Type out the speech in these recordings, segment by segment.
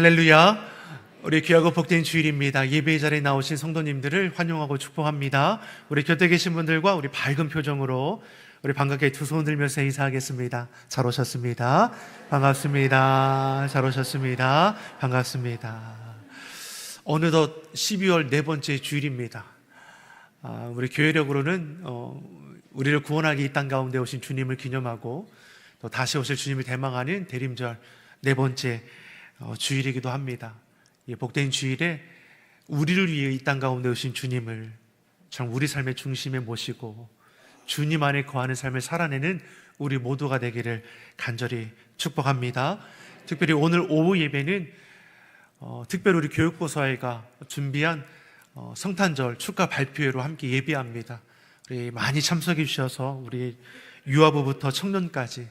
할렐루야. 우리 귀하고 복된 주일입니다. 예배 자리에 나오신 성도님들을 환영하고 축복합니다. 우리 곁에 계신 분들과 우리 밝은 표정으로 우리 반갑게 두 손 들면서 인사하겠습니다. 잘 오셨습니다. 반갑습니다. 잘 오셨습니다. 반갑습니다. 어느덧 12월 네 번째 주일입니다. 아, 우리 교회력으로는 어, 우리를 구원하기 이 땅 가운데 오신 주님을 기념하고 또 다시 오실 주님을 대망하는 대림절 네 번째 어, 주일이기도 합니다. 이 복된 주일에 우리를 위해 이 땅 가운데 오신 주님을 참 우리 삶의 중심에 모시고 주님 안에 거하는 삶을 살아내는 우리 모두가 되기를 간절히 축복합니다. 특별히 오늘 오후 예배는 어, 특별히 우리 교육부서회가 준비한 어, 성탄절 축가 발표회로 함께 예배합니다. 우리 많이 참석해 주셔서 우리 유아부부터 청년까지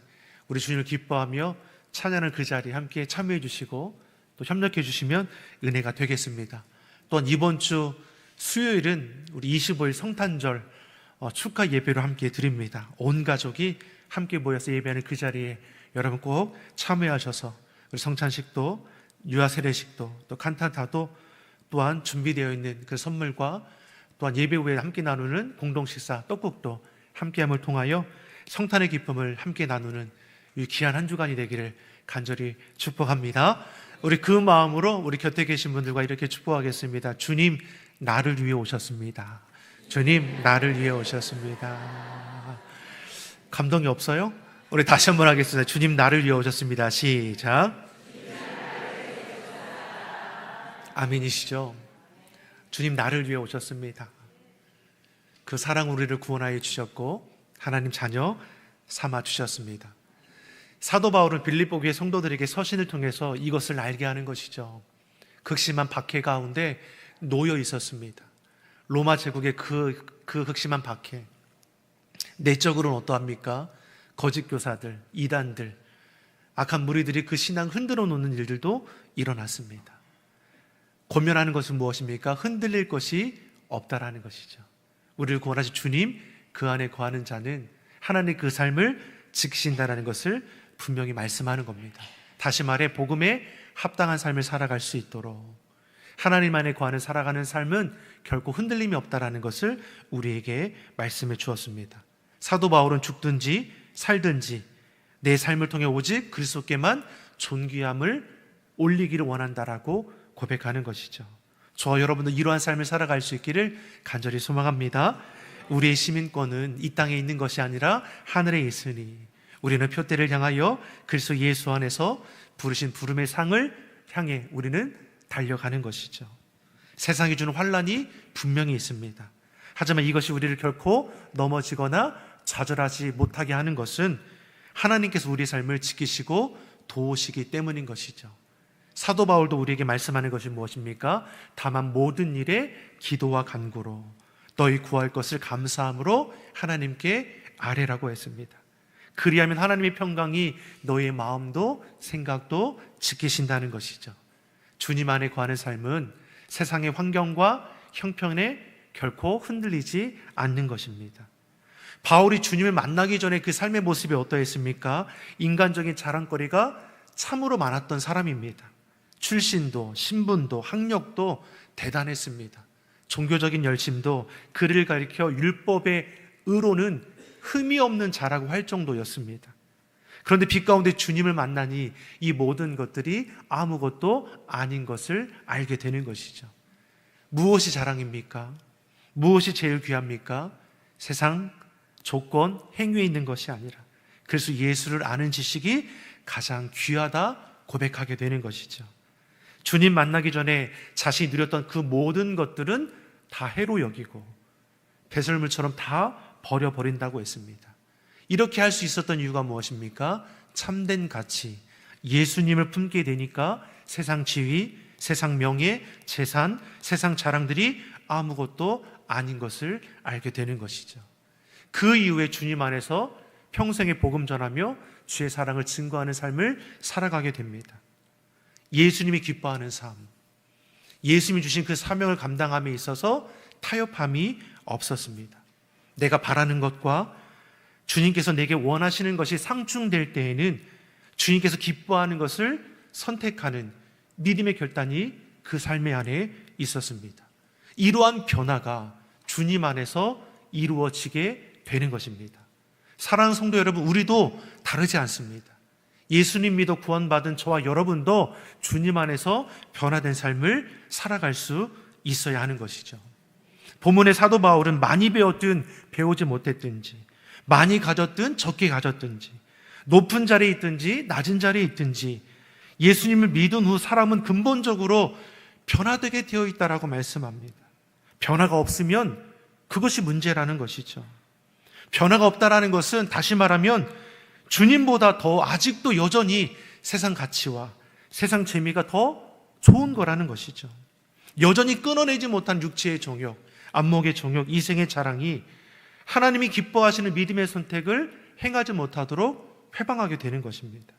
우리 주님을 기뻐하며 찬양을 그 자리에 함께 참여해 주시고 또 협력해 주시면 은혜가 되겠습니다. 또한 이번 주 수요일은 우리 25일 성탄절 어, 축하 예배로 함께 드립니다. 온 가족이 함께 모여서 예배하는 그 자리에 여러분 꼭 참여하셔서 우리 성찬식도 유아 세례식도 또 칸타타도 또한 준비되어 있는 그 선물과 또한 예배 후에 함께 나누는 공동 식사 떡국도 함께함을 통하여 성탄의 기쁨을 함께 나누는 이 귀한 한 주간이 되기를 간절히 축복합니다. 우리 그 마음으로 우리 곁에 계신 분들과 이렇게 축복하겠습니다. 주님 나를 위해 오셨습니다. 주님 나를 위해 오셨습니다. 감동이 없어요? 우리 다시 한번 하겠습니다. 주님 나를 위해 오셨습니다. 시작. 아멘이시죠? 주님 나를 위해 오셨습니다. 그 사랑 우리를 구원하여 주셨고 하나님 자녀 삼아 주셨습니다. 사도 바울은 빌립보 교회 성도들에게 서신을 통해서 이것을 알게 하는 것이죠. 극심한 박해 가운데 놓여 있었습니다. 로마 제국의 그, 그 극심한 박해. 내적으로는 어떠합니까? 거짓 교사들, 이단들, 악한 무리들이 그 신앙 흔들어 놓는 일들도 일어났습니다. 고면하는 것은 무엇입니까? 흔들릴 것이 없다라는 것이죠. 우리를 구원하신 주님, 그 안에 거하는 자는 하나님 그 삶을 지키신다라는 것을 분명히 말씀하는 겁니다. 다시 말해 복음에 합당한 삶을 살아갈 수 있도록 하나님 안에 거하는 살아가는 삶은 결코 흔들림이 없다라는 것을 우리에게 말씀해 주었습니다. 사도 바울은 죽든지 살든지 내 삶을 통해 오직 그리스도께만 존귀함을 올리기를 원한다라고 고백하는 것이죠. 저 여러분도 이러한 삶을 살아갈 수 있기를 간절히 소망합니다. 우리의 시민권은 이 땅에 있는 것이 아니라 하늘에 있으니 우리는 표대를 향하여 그리스도 예수 안에서 부르신 부름의 상을 향해 우리는 달려가는 것이죠. 세상이 주는 환란이 분명히 있습니다. 하지만 이것이 우리를 결코 넘어지거나 좌절하지 못하게 하는 것은 하나님께서 우리의 삶을 지키시고 도우시기 때문인 것이죠. 사도 바울도 우리에게 말씀하는 것이 무엇입니까? 다만 모든 일에 기도와 간구로 너희 구할 것을 감사함으로 하나님께 아뢰라고 했습니다. 그리하면 하나님의 평강이 너의 마음도 생각도 지키신다는 것이죠. 주님 안에 거하는 삶은 세상의 환경과 형편에 결코 흔들리지 않는 것입니다. 바울이 주님을 만나기 전에 그 삶의 모습이 어떠했습니까? 인간적인 자랑거리가 참으로 많았던 사람입니다. 출신도, 신분도, 학력도 대단했습니다. 종교적인 열심도 그를 가리켜 율법의 의로는 흠이 없는 자라고 할 정도였습니다. 그런데 빛 가운데 주님을 만나니 이 모든 것들이 아무것도 아닌 것을 알게 되는 것이죠. 무엇이 자랑입니까? 무엇이 제일 귀합니까? 세상 조건, 행위에 있는 것이 아니라 그래서 예수를 아는 지식이 가장 귀하다 고백하게 되는 것이죠. 주님 만나기 전에 자신이 누렸던 그 모든 것들은 다 해로 여기고 배설물처럼 다 버려버린다고 했습니다. 이렇게 할 수 있었던 이유가 무엇입니까? 참된 가치. 예수님을 품게 되니까 세상 지위, 세상 명예, 재산, 세상 자랑들이 아무것도 아닌 것을 알게 되는 것이죠. 그 이후에 주님 안에서 평생에 복음 전하며 주의 사랑을 증거하는 삶을 살아가게 됩니다. 예수님이 기뻐하는 삶, 예수님이 주신 그 사명을 감당함에 있어서 타협함이 없었습니다. 내가 바라는 것과 주님께서 내게 원하시는 것이 상충될 때에는 주님께서 기뻐하는 것을 선택하는 믿음의 결단이 그 삶의 안에 있었습니다. 이러한 변화가 주님 안에서 이루어지게 되는 것입니다. 사랑하는 성도 여러분, 우리도 다르지 않습니다. 예수님 믿어 구원받은 저와 여러분도 주님 안에서 변화된 삶을 살아갈 수 있어야 하는 것이죠. 본문의 사도 바울은 많이 배웠든 배우지 못했든지, 많이 가졌든 적게 가졌든지, 높은 자리에 있든지 낮은 자리에 있든지, 예수님을 믿은 후 사람은 근본적으로 변화되게 되어 있다라고 말씀합니다. 변화가 없으면 그것이 문제라는 것이죠. 변화가 없다라는 것은 다시 말하면 주님보다 더 아직도 여전히 세상 가치와 세상 재미가 더 좋은 거라는 것이죠. 여전히 끊어내지 못한 육체의 정욕, 안목의 정욕, 이생의 자랑이 하나님이 기뻐하시는 믿음의 선택을 행하지 못하도록 회방하게 되는 것입니다.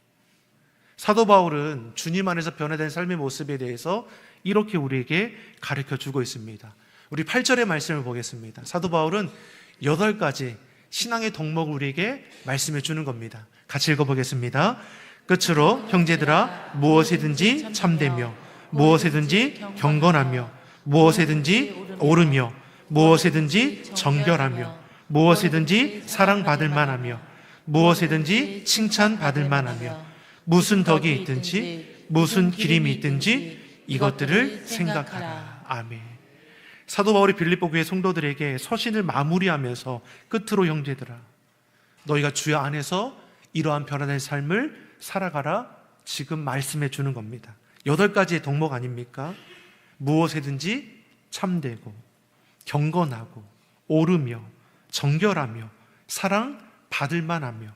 사도 바울은 주님 안에서 변화된 삶의 모습에 대해서 이렇게 우리에게 가르쳐 주고 있습니다. 우리 8절의 말씀을 보겠습니다. 사도 바울은 여덟 가지 신앙의 덕목을 우리에게 말씀해 주는 겁니다. 같이 읽어 보겠습니다. 끝으로 형제들아 무엇이든지 참되며 무엇이든지 경건하며 무엇이든지 옳으며 무엇이든지 정결하며 무엇이든지 사랑받을 만하며 무엇이든지 칭찬받을 만하며 무슨 덕이 있든지 무슨 기림이 있든지 이것들을 생각하라. 아멘. 사도 바울이 빌립보 교회 성도들에게 서신을 마무리하면서 끝으로 형제들아 너희가 주여 안에서 이러한 변화된 삶을 살아가라 지금 말씀해 주는 겁니다. 여덟 가지의 덕목 아닙니까? 무엇이든지 참되고 경건하고 오르며 정결하며 사랑 받을 만하며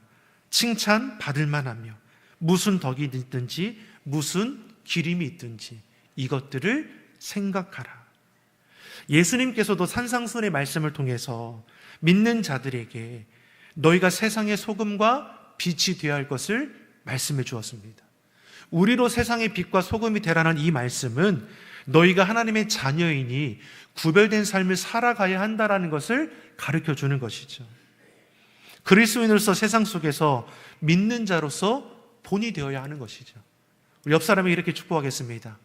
칭찬 받을 만하며 무슨 덕이 있든지 무슨 기림이 있든지 이것들을 생각하라. 예수님께서도 산상순의 말씀을 통해서 믿는 자들에게 너희가 세상의 소금과 빛이 되어야 할 것을 말씀해 주었습니다. 우리로 세상의 빛과 소금이 되라는 이 말씀은 너희가 하나님의 자녀이니 구별된 삶을 살아가야 한다라는 것을 가르쳐 주는 것이죠. 그리스도인으로서 세상 속에서 믿는 자로서 본이 되어야 하는 것이죠. 우리 옆 사람에게 이렇게 축복하겠습니다.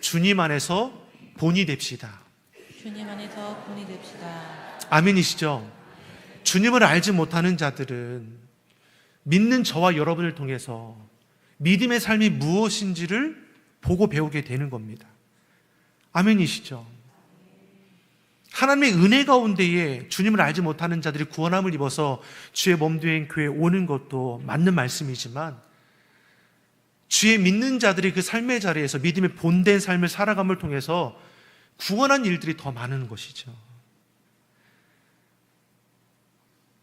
주님 안에서 본이 됩시다. 주님 안에서 본이 됩시다. 아멘이시죠? 주님을 알지 못하는 자들은 믿는 저와 여러분을 통해서 믿음의 삶이 무엇인지를 보고 배우게 되는 겁니다. 아멘이시죠? 하나님의 은혜 가운데에 주님을 알지 못하는 자들이 구원함을 입어서 주의 몸된 교회에 오는 것도 맞는 말씀이지만 주의 믿는 자들이 그 삶의 자리에서 믿음의 본된 삶을 살아감을 통해서 구원한 일들이 더 많은 것이죠.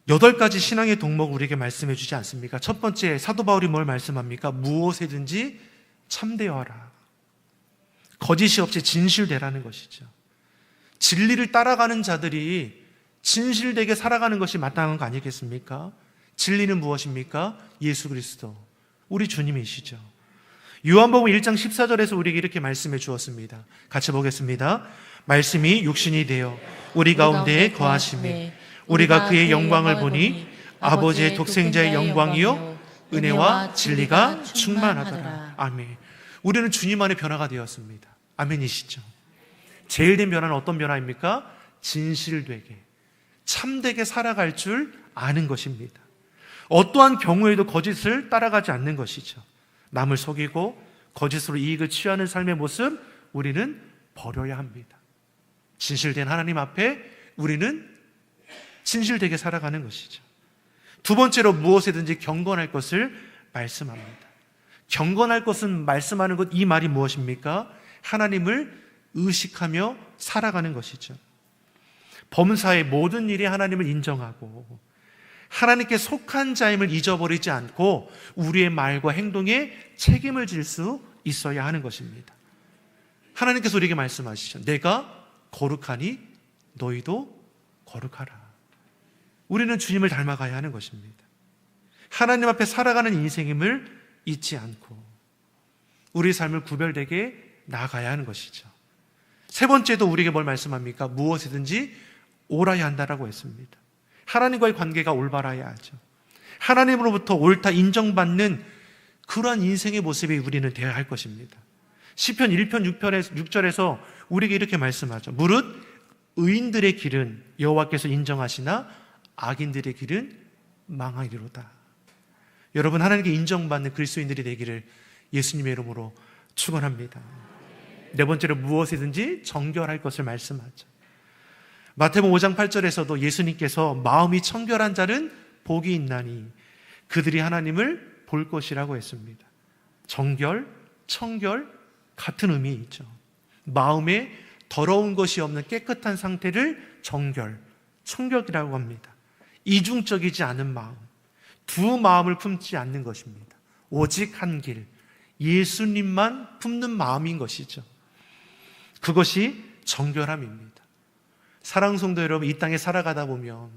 여덟 가지 신앙의 동목 우리에게 말씀해 주지 않습니까? 첫 번째, 사도 바울이 뭘 말씀합니까? 무엇이든지 참되어라. 거짓이 없이 진실되라는 것이죠. 진리를 따라가는 자들이 진실되게 살아가는 것이 마땅한 거 아니겠습니까? 진리는 무엇입니까? 예수 그리스도. 우리 주님이시죠. 요한복음 1장 14절에서 우리에게 이렇게 말씀해 주었습니다. 같이 보겠습니다. 말씀이 육신이 되어 우리 가운데 거하심에 우리가 그의 영광을 보니 아버지의 독생자의 영광이요 은혜와 진리가 충만하더라. 아멘. 우리는 주님 안에 변화가 되었습니다. 아멘이시죠. 제일 된 변화는 어떤 변화입니까? 진실되게 참되게 살아갈 줄 아는 것입니다. 어떠한 경우에도 거짓을 따라가지 않는 것이죠. 남을 속이고 거짓으로 이익을 취하는 삶의 모습 우리는 버려야 합니다. 진실된 하나님 앞에 우리는 진실되게 살아가는 것이죠. 두 번째로 무엇이든지 경건할 것을 말씀합니다. 경건할 것은 말씀하는 것, 이 말이 무엇입니까? 하나님을 의식하며 살아가는 것이죠. 범사의 모든 일이 하나님을 인정하고 하나님께 속한 자임을 잊어버리지 않고 우리의 말과 행동에 책임을 질 수 있어야 하는 것입니다. 하나님께서 우리에게 말씀하시죠. 내가 거룩하니 너희도 거룩하라. 우리는 주님을 닮아가야 하는 것입니다. 하나님 앞에 살아가는 인생임을 잊지 않고 우리 삶을 구별되게 나아가야 하는 것이죠. 세 번째도 우리에게 뭘 말씀합니까? 무엇이든지 옳아야 한다라고 했습니다. 하나님과의 관계가 올바라야 하죠. 하나님으로부터 옳다 인정받는 그러한 인생의 모습이 우리는 되어야 할 것입니다. 시편 1편 6편에 6절에서 우리에게 이렇게 말씀하죠. 무릇 의인들의 길은 여호와께서 인정하시나 악인들의 길은 망하리로다. 여러분 하나님께 인정받는 그리스도인들이 되기를 예수님의 이름으로 축원합니다. 네 번째로 무엇이든지 정결할 것을 말씀하죠. 마태복음 5장 8절에서도 예수님께서 마음이 청결한 자는 복이 있나니 그들이 하나님을 볼 것이라고 했습니다. 정결, 청결 같은 의미 있죠. 마음에 더러운 것이 없는 깨끗한 상태를 정결, 청결이라고 합니다. 이중적이지 않은 마음, 두 마음을 품지 않는 것입니다. 오직 한 길, 예수님만 품는 마음인 것이죠. 그것이 정결함입니다. 사랑 성도 여러분, 이 땅에 살아가다 보면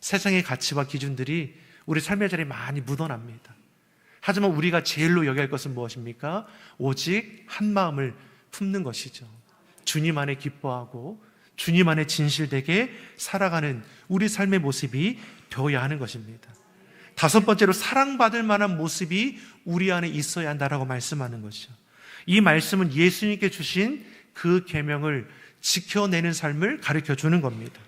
세상의 가치와 기준들이 우리 삶의 자리에 많이 묻어납니다. 하지만 우리가 제일로 할 것은 무엇입니까? 오직 한 마음을 품는 것이죠. 주님 안에 기뻐하고 주님 안에 진실되게 살아가는 우리 삶의 모습이 되어야 하는 것입니다. 다섯 번째로 사랑받을 만한 모습이 우리 안에 있어야 한다라고 말씀하는 것이죠. 이 말씀은 예수님께 주신 그 계명을 지켜내는 삶을 가르쳐 주는 겁니다.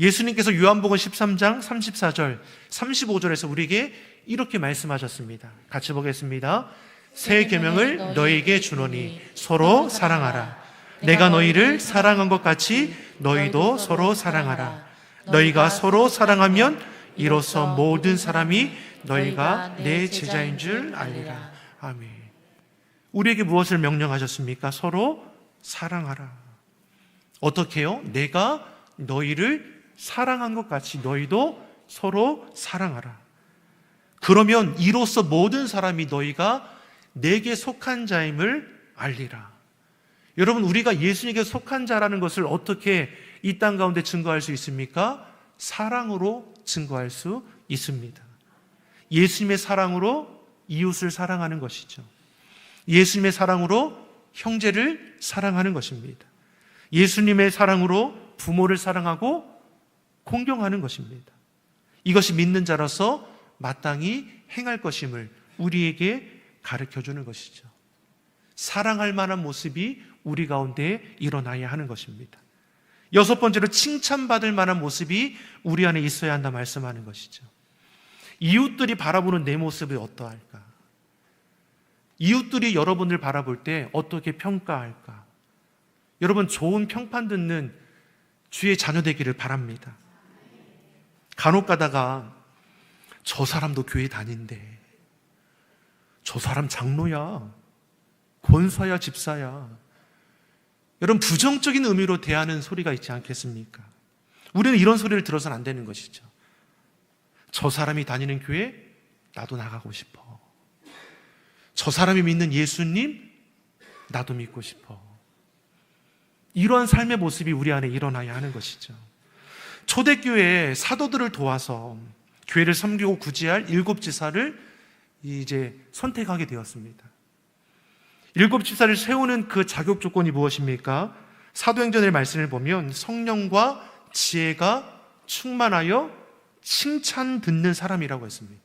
예수님께서 요한복음 13장 34절, 35절에서 우리에게 이렇게 말씀하셨습니다. 같이 보겠습니다. 새 계명을 너희에게 주노니 서로 사랑하라. 내가 너희를 사랑한 것 같이 너희도 서로 사랑하라. 너희가 서로 사랑하면 이로써 모든 사람이 너희가 내 제자인 줄 알리라. 아멘. 우리에게 무엇을 명령하셨습니까? 서로 사랑하라. 어떻게요? 내가 너희를 사랑한 것 같이 너희도 서로 사랑하라. 그러면 이로써 모든 사람이 너희가 내게 속한 자임을 알리라. 여러분, 우리가 예수님께 속한 자라는 것을 어떻게 이 땅 가운데 증거할 수 있습니까? 사랑으로 증거할 수 있습니다. 예수님의 사랑으로 이웃을 사랑하는 것이죠. 예수님의 사랑으로 형제를 사랑하는 것입니다. 예수님의 사랑으로 부모를 사랑하고 공경하는 것입니다. 이것이 믿는 자로서 마땅히 행할 것임을 우리에게 가르쳐 주는 것이죠. 사랑할 만한 모습이 우리 가운데 일어나야 하는 것입니다. 여섯 번째로 칭찬받을 만한 모습이 우리 안에 있어야 한다 말씀하는 것이죠. 이웃들이 바라보는 내 모습이 어떠할까? 이웃들이 여러분을 바라볼 때 어떻게 평가할까? 여러분 좋은 평판 듣는 주의 자녀 되기를 바랍니다. 간혹 가다가 저 사람도 교회 다닌대. 저 사람 장로야. 권사야, 집사야. 여러분, 부정적인 의미로 대하는 소리가 있지 않겠습니까? 우리는 이런 소리를 들어서는 안 되는 것이죠. 저 사람이 다니는 교회, 나도 나가고 싶어. 저 사람이 믿는 예수님, 나도 믿고 싶어. 이러한 삶의 모습이 우리 안에 일어나야 하는 것이죠. 초대교회 사도들을 도와서 교회를 섬기고 구제할 일곱 지사를 이제 선택하게 되었습니다. 일곱 지사를 세우는 그 자격 조건이 무엇입니까? 사도행전의 말씀을 보면 성령과 지혜가 충만하여 칭찬 듣는 사람이라고 했습니다.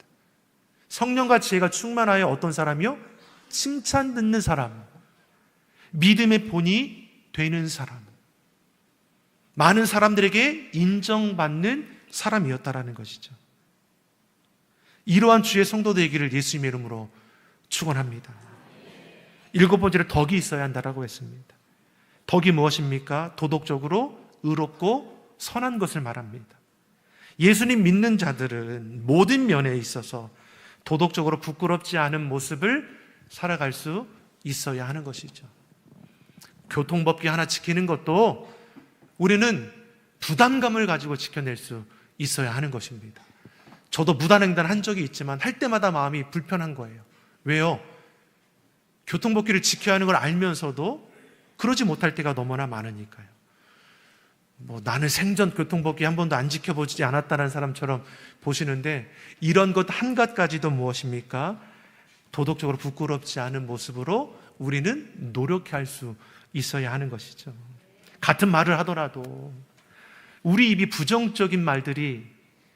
성령과 지혜가 충만하여 어떤 사람이요? 칭찬 듣는 사람. 믿음의 본이 되는 사람. 많은 사람들에게 인정받는 사람이었다라는 것이죠. 이러한 주의 성도 되기를 예수님의 이름으로 축원합니다. 일곱 번째로 덕이 있어야 한다라고 했습니다. 덕이 무엇입니까? 도덕적으로 의롭고 선한 것을 말합니다. 예수님 믿는 자들은 모든 면에 있어서 도덕적으로 부끄럽지 않은 모습을 살아갈 수 있어야 하는 것이죠. 교통법규 하나 지키는 것도 우리는 부담감을 가지고 지켜낼 수 있어야 하는 것입니다. 저도 무단횡단 한 적이 있지만 할 때마다 마음이 불편한 거예요. 왜요? 교통법규를 지켜야 하는 걸 알면서도 그러지 못할 때가 너무나 많으니까요. 뭐 나는 생전 교통법규 한 번도 안 지켜보지 않았다는 사람처럼 보시는데 이런 것 한 가지도 무엇입니까? 도덕적으로 부끄럽지 않은 모습으로 우리는 노력할 수 있어야 하는 것이죠. 같은 말을 하더라도 우리 입이 부정적인 말들이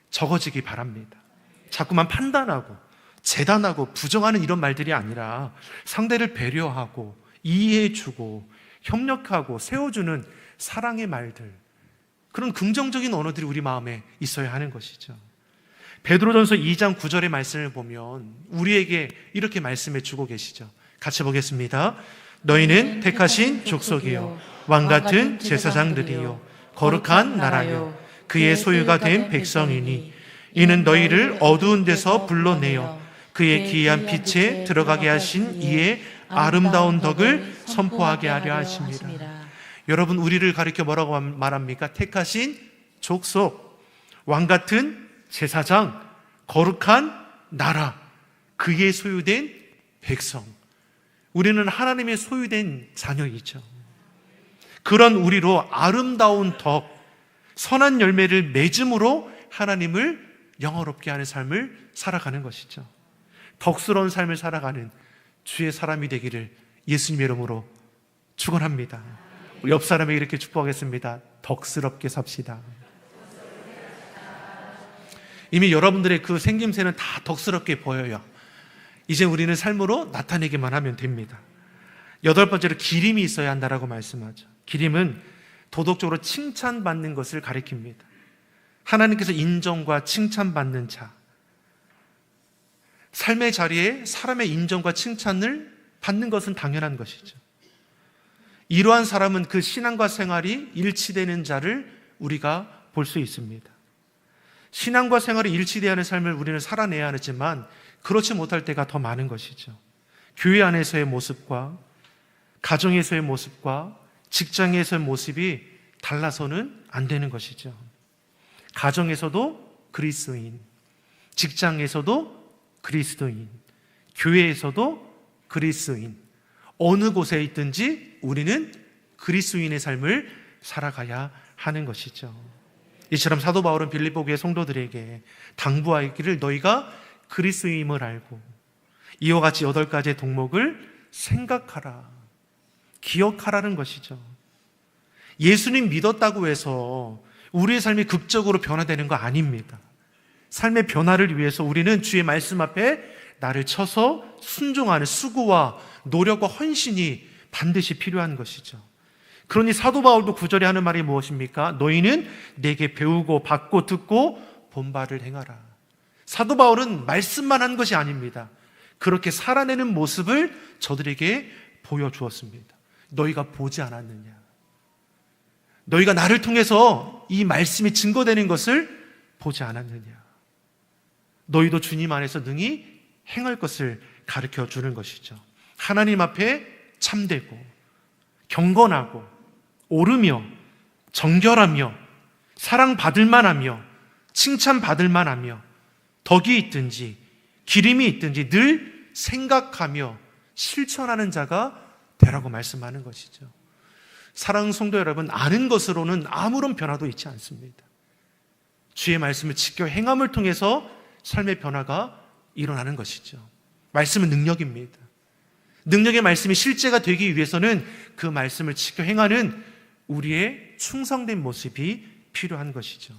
적어지기 바랍니다. 자꾸만 판단하고 재단하고 부정하는 이런 말들이 아니라 상대를 배려하고 이해해주고 협력하고 세워주는 사랑의 말들 그런 긍정적인 언어들이 우리 마음에 있어야 하는 것이죠. 베드로전서 2장 9절의 말씀을 보면 우리에게 이렇게 말씀해 주고 계시죠. 같이 보겠습니다. 너희는 택하신 족속이요 왕 같은 제사장들이요 거룩한 나라요 그의 소유가 된 백성이니 이는 너희를 어두운 데서 불러내어 그의 기이한 빛에 들어가게 하신 이의 아름다운 덕을 선포하게 하려 하십니다. 여러분 우리를 가리켜 뭐라고 말합니까? 택하신 족속, 왕 같은 제사장, 거룩한 나라, 그의 소유된 백성. 우리는 하나님의 소유된 자녀이죠. 그런 우리로 아름다운 덕, 선한 열매를 맺음으로 하나님을 영어롭게 하는 삶을 살아가는 것이죠. 덕스러운 삶을 살아가는 주의 사람이 되기를 예수님의 이름으로 축원합니다. 우리 옆 사람에게 이렇게 축복하겠습니다. 덕스럽게 삽시다. 이미 여러분들의 그 생김새는 다 덕스럽게 보여요. 이제 우리는 삶으로 나타내기만 하면 됩니다. 여덟 번째로 기림이 있어야 한다라고 말씀하죠. 기림은 도덕적으로 칭찬받는 것을 가리킵니다. 하나님께서 인정과 칭찬받는 자. 삶의 자리에 사람의 인정과 칭찬을 받는 것은 당연한 것이죠. 이러한 사람은 그 신앙과 생활이 일치되는 자를 우리가 볼 수 있습니다. 신앙과 생활이 일치되어야 하는 삶을 우리는 살아내야 하지만 그렇지 못할 때가 더 많은 것이죠. 교회 안에서의 모습과 가정에서의 모습과 직장에서의 모습이 달라서는 안 되는 것이죠. 가정에서도 그리스도인, 직장에서도 그리스도인, 교회에서도 그리스도인, 어느 곳에 있든지 우리는 그리스도인의 삶을 살아가야 하는 것이죠. 이처럼 사도 바울은 빌립보 교회 성도들에게 당부하기를 너희가 그리스도임을 알고 이와 같이 여덟 가지의 동목을 생각하라. 기억하라는 것이죠. 예수님 믿었다고 해서 우리의 삶이 극적으로 변화되는 거 아닙니다. 삶의 변화를 위해서 우리는 주의 말씀 앞에 나를 쳐서 순종하는 수고와 노력과 헌신이 반드시 필요한 것이죠. 그러니 사도 바울도 구절에 하는 말이 무엇입니까? 너희는 내게 배우고 받고 듣고 본바를 행하라. 사도 바울은 말씀만 한 것이 아닙니다. 그렇게 살아내는 모습을 저들에게 보여주었습니다. 너희가 보지 않았느냐? 너희가 나를 통해서 이 말씀이 증거되는 것을 보지 않았느냐? 너희도 주님 안에서 능히 행할 것을 가르쳐 주는 것이죠. 하나님 앞에 참되고 경건하고 오르며 정결하며 사랑받을 만하며 칭찬받을 만하며 덕이 있든지 기림이 있든지 늘 생각하며 실천하는 자가 되라고 말씀하는 것이죠. 사랑 성도 여러분, 아는 것으로는 아무런 변화도 있지 않습니다. 주의 말씀을 지켜 행함을 통해서 삶의 변화가 일어나는 것이죠. 말씀은 능력입니다. 능력의 말씀이 실제가 되기 위해서는 그 말씀을 지켜 행하는 우리의 충성된 모습이 필요한 것이죠.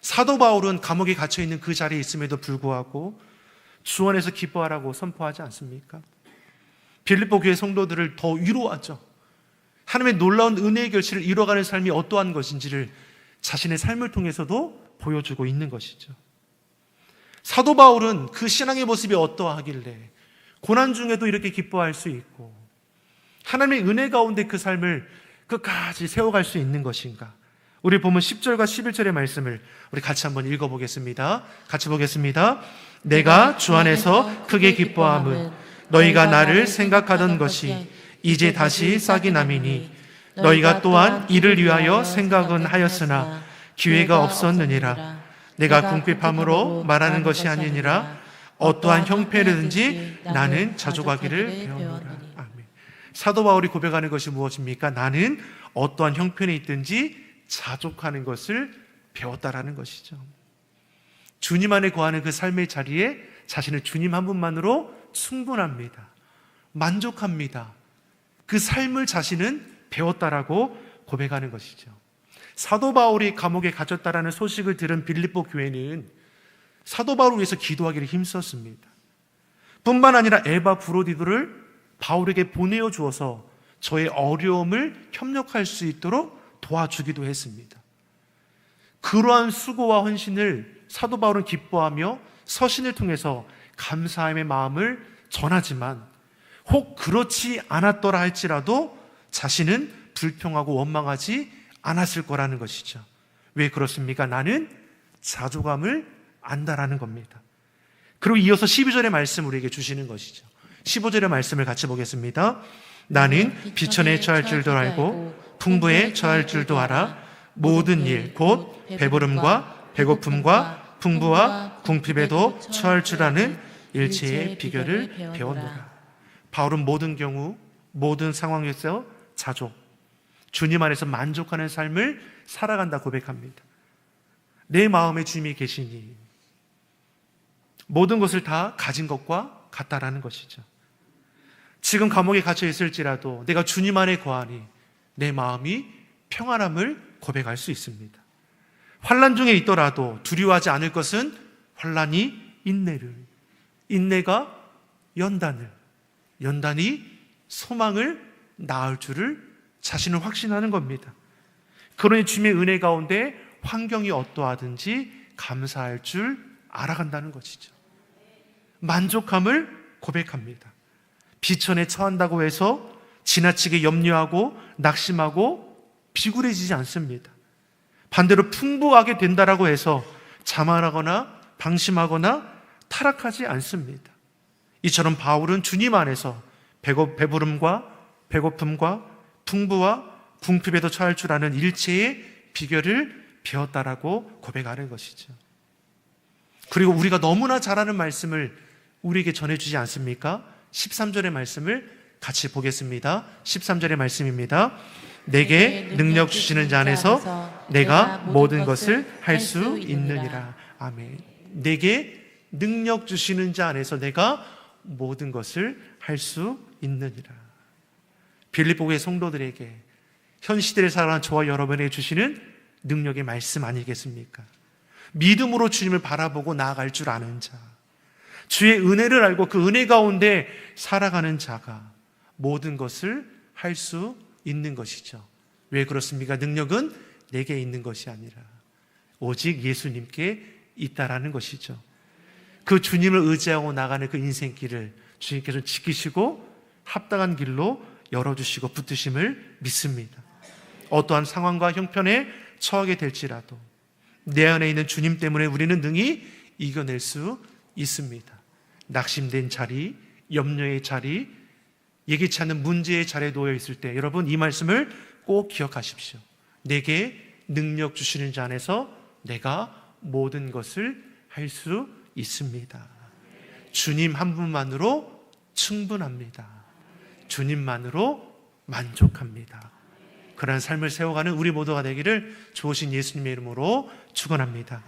사도 바울은 감옥에 갇혀 있는 그 자리에 있음에도 불구하고 주 안에서 기뻐하라고 선포하지 않습니까? 빌립보 교회 성도들을 더 위로하죠. 하나님의 놀라운 은혜의 결실을 이뤄가는 삶이 어떠한 것인지를 자신의 삶을 통해서도 보여주고 있는 것이죠. 사도 바울은 그 신앙의 모습이 어떠하길래 고난 중에도 이렇게 기뻐할 수 있고 하나님의 은혜 가운데 그 삶을 끝까지 세워갈 수 있는 것인가? 우리 보면 10절과 11절의 말씀을 우리 같이 한번 읽어보겠습니다. 같이 보겠습니다. 내가 주 안에서 크게 기뻐함은 너희가 나를 생각하던 것이 이제 다시 싹이 남이니 너희가 또한 이를 위하여 생각은 하였으나 기회가 없었느니라. 내가 궁핍함으로 말하는 것이 아니니라. 어떠한 형편이든지 나는 자족하기를 배우노라. 아멘. 사도 바울이 고백하는 것이 무엇입니까? 나는 어떠한 형편에 있든지 자족하는 것을 배웠다라는 것이죠. 주님 안에 거하는 그 삶의 자리에 자신을 주님 한 분만으로 충분합니다. 만족합니다. 그 삶을 자신은 배웠다라고 고백하는 것이죠. 사도 바울이 감옥에 갇혔다라는 소식을 들은 빌립보 교회는 사도 바울을 위해서 기도하기를 힘썼습니다. 뿐만 아니라 에바 브로디도를 바울에게 보내어 주어서 저의 어려움을 협력할 수 있도록 도와주기도 했습니다. 그러한 수고와 헌신을 사도 바울은 기뻐하며 서신을 통해서 감사함의 마음을 전하지만 혹 그렇지 않았더라 할지라도 자신은 불평하고 원망하지 않았을 거라는 것이죠. 왜 그렇습니까? 나는 자조감을 안다라는 겁니다. 그리고 이어서 12절의 말씀 우리에게 주시는 것이죠. 15절의 말씀을 같이 보겠습니다. 나는 비천에 처할 줄도 알고 풍부에 처할 줄도 알아 모든 일 곧 배부름과 배고픔과 풍부와 궁핍에도 처할 줄 아는 일체의 비결을 배웠노라. 바울은 모든 경우 모든 상황에서 자조 주님 안에서 만족하는 삶을 살아간다 고백합니다. 내 마음에 주님이 계시니 모든 것을 다 가진 것과 같다라는 것이죠. 지금 감옥에 갇혀 있을지라도 내가 주님 안에 거하니 내 마음이 평안함을 고백할 수 있습니다. 환란 중에 있더라도 두려워하지 않을 것은 환란이 인내를, 인내가 연단을, 연단이 소망을 낳을 줄을 자신을 확신하는 겁니다. 그러니 주님의 은혜 가운데 환경이 어떠하든지 감사할 줄 알아간다는 것이죠. 만족함을 고백합니다. 비천에 처한다고 해서 지나치게 염려하고 낙심하고 비굴해지지 않습니다. 반대로 풍부하게 된다라고 해서 자만하거나 방심하거나 타락하지 않습니다. 이처럼 바울은 주님 안에서 배고, 배부름과 배고픔과 풍부와 궁핍에도 처할 줄 아는 일체의 비결을 배웠다라고 고백하는 것이죠. 그리고 우리가 너무나 잘하는 말씀을 우리에게 전해주지 않습니까? 13절의 말씀을 같이 보겠습니다. 13절의 말씀입니다. 내게 능력 주시는 자 안에서 내가 모든 것을 할 수 있느니라. 아멘. 내게 능력 주시는 자 안에서 내가 모든 것을 할 수 있느니라. 빌립보의 성도들에게 현 시대를 살아가는 저와 여러분에게 주시는 능력의 말씀 아니겠습니까? 믿음으로 주님을 바라보고 나아갈 줄 아는 자. 주의 은혜를 알고 그 은혜 가운데 살아가는 자가 모든 것을 할 수 있는 것이죠. 왜 그렇습니까? 능력은 내게 있는 것이 아니라 오직 예수님께 있다라는 것이죠. 그 주님을 의지하고 나가는 그 인생길을 주님께서 지키시고 합당한 길로 열어주시고 붙드심을 믿습니다. 어떠한 상황과 형편에 처하게 될지라도 내 안에 있는 주님 때문에 우리는 능히 이겨낼 수 있습니다. 낙심된 자리, 염려의 자리, 예기치 않은 문제의 자리에 놓여 있을 때 여러분 이 말씀을 꼭 기억하십시오. 내게 능력 주시는 자 안에서 내가 모든 것을 할 수 있습니다. 주님 한 분만으로 충분합니다. 주님만으로 만족합니다. 그러한 삶을 세워가는 우리 모두가 되기를 좋으신 예수님의 이름으로 축원합니다.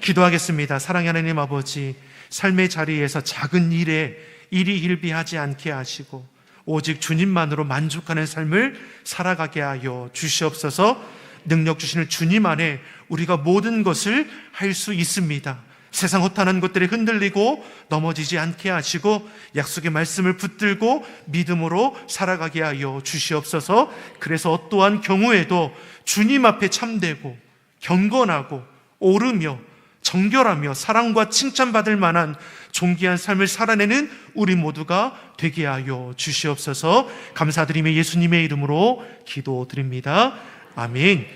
기도하겠습니다. 사랑의 하나님 아버지, 삶의 자리에서 작은 일에 일이 일비하지 않게 하시고 오직 주님만으로 만족하는 삶을 살아가게 하여 주시옵소서. 능력 주시는 주님 안에 우리가 모든 것을 할 수 있습니다. 세상 허탄한 것들이 흔들리고 넘어지지 않게 하시고 약속의 말씀을 붙들고 믿음으로 살아가게 하여 주시옵소서. 그래서 어떠한 경우에도 주님 앞에 참되고 경건하고 오르며 정결하며 사랑과 칭찬받을 만한 존귀한 삶을 살아내는 우리 모두가 되게 하여 주시옵소서 감사드리며 예수님의 이름으로 기도드립니다. 아멘.